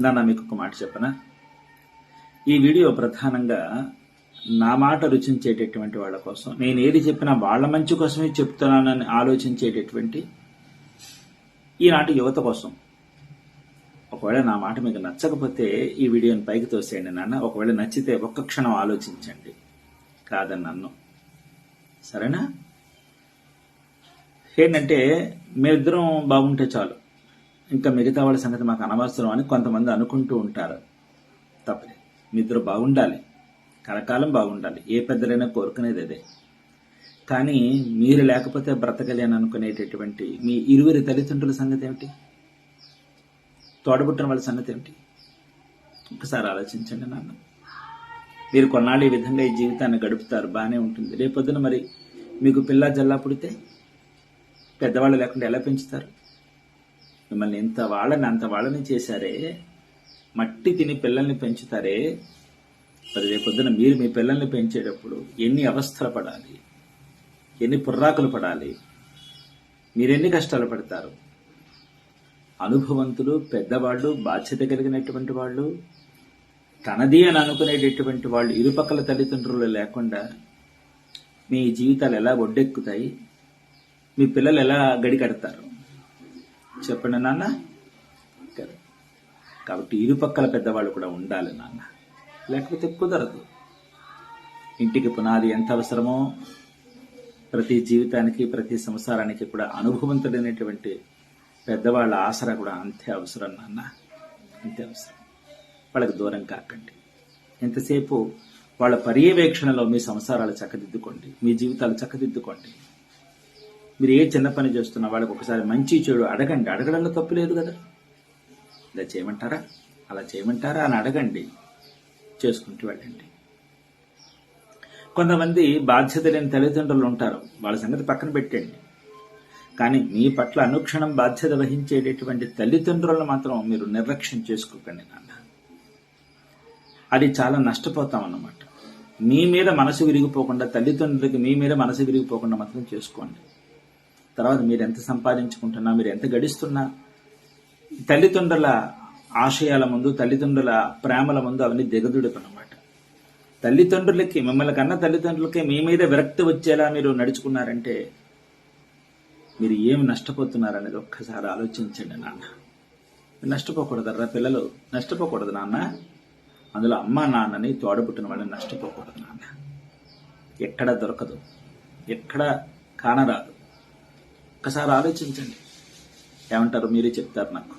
నాన్న మీకు ఒక మాట చెప్పనా? ఈ వీడియో ప్రధానంగా నా మాట రుచించేటటువంటి వాళ్ళ కోసం. నేను ఏది చెప్పినా వాళ్ళ మంచి కోసమే చెప్తున్నానని ఆలోచించేటటువంటి ఈనాటి యువత కోసం. ఒకవేళ నా మాట మీకు నచ్చకపోతే ఈ వీడియోని పైకి తోసేయండి నాన్న. ఒకవేళ నచ్చితే ఒక్క క్షణం ఆలోచించండి. కాదని నన్ను. సరేనా? ఏంటంటే మేమిద్దరం బాగుంటే చాలు. ఇంకా మిగతా వాళ్ళ సంగతి మాకు అనవసరం అని కొంతమంది అనుకుంటూ ఉంటారు. తప్పలేదు మీ ఇద్దరు బాగుండాలి. కలకాలం బాగుండాలి. ఏ పెద్దలైనా కోరుకునేది అదే. కానీ మీరు లేకపోతే బ్రతకలేని అనుకునేటటువంటి మీ ఇరువురి తల్లిదండ్రుల సంగతి ఏమిటి? తోడబుట్టిన వాళ్ళ సంగతి ఏమిటి? ఒకసారి ఆలోచించండి నాన్న. మీరు కొన్నాళ్ళు ఈ విధంగా ఈ జీవితాన్ని గడుపుతారు. బాగానే ఉంటుంది. రేపొద్దున మరి మీకు పిల్ల జల్లా పుడితే పెద్దవాళ్ళు లేకుండా ఎలా పెంచుతారు? మిమ్మల్ని ఇంత వాళ్ళని అంత వాళ్ళని చేశారే మట్టి తిని పిల్లల్ని పెంచుతారే. మరి రేపొద్దున మీరు మీ పిల్లల్ని పెంచేటప్పుడు ఎన్ని అవస్థలు పడాలి? ఎన్ని పుర్రాకులు పడాలి? మీరెన్ని కష్టాలు పడతారు? అనుభవంతులు పెద్దవాళ్ళు బాధ్యత కలిగినటువంటి వాళ్ళు తనది అని అనుకునేటటువంటి వాళ్ళు ఇరుపక్కల తల్లిదండ్రులు లేకుండా మీ జీవితాలు ఎలా ఒడ్డెక్కుతాయి? మీ పిల్లలు ఎలా గడికడతారు చెప్పండి నాన్న. కాబట్టి ఇరుపక్కల పెద్దవాళ్ళు కూడా ఉండాలి నాన్న. లేకపోతే కుదరదు. ఇంటికి పునాది ఎంత అవసరమో ప్రతి జీవితానికి ప్రతి సంసారానికి కూడా అనుభవంతుడైనటువంటి పెద్దవాళ్ళ ఆసరా కూడా అంతే అవసరం నాన్న. అంతే అవసరం. వాళ్ళకి దూరం కాకండి. ఎంతసేపు వాళ్ళ పర్యవేక్షణలో మీ సంసారాలు చక్కదిద్దుకోండి. మీ జీవితాలు చక్కదిద్దుకోండి. మీరు ఏ చిన్న పని చేస్తున్నా వాళ్ళకి ఒకసారి మంచి చెడు అడగండి. అడగడంలో తప్పు లేదు కదా. ఇలా చేయమంటారా? అలా చేయమంటారా అని అడగండి. చేసుకుంటూ వెళ్ళండి. కొంతమంది బాధ్యత లేని తల్లిదండ్రులు ఉంటారు. వాళ్ళ సంగతి పక్కన పెట్టండి. కానీ మీ పట్ల అనుక్షణం బాధ్యత వహించేటటువంటి తల్లిదండ్రులను మాత్రం మీరు నిర్లక్ష్యం చేసుకోకండి నాన్న. అది చాలా నష్టపోతాం అన్నమాట. మీ మీద మనసు విరిగిపోకుండా తల్లిదండ్రులకి మీ మీద మనసు విరిగిపోకుండా మాత్రం చేసుకోండి. తర్వాత మీరు ఎంత సంపాదించుకుంటున్నా మీరు ఎంత గడిస్తున్నా తల్లిదండ్రుల ఆశయాల ముందు తల్లిదండ్రుల ప్రేమల ముందు అవన్నీ దిగదుడుపు అనమాట తల్లిదండ్రులకి మిమ్మల్ని కన్న తల్లిదండ్రులకి మీ మీద విరక్తి వచ్చేలా మీరు నడుచుకున్నారంటే మీరు ఏమి నష్టపోతున్నారనేది ఒక్కసారి ఆలోచించండి నాన్న. మీరు నష్టపోకూడదరా పిల్లలు నష్టపోకూడదు నాన్న. అందులో అమ్మ నాన్నని తోడబుట్టిన వాళ్ళని నష్టపోకూడదు నాన్న. ఎక్కడ దొరకదు ఎక్కడ కానరాదు. ఒక్కసారి ఆలోచించండి. ఏమంటారు మీరే చెప్తారు నాకు.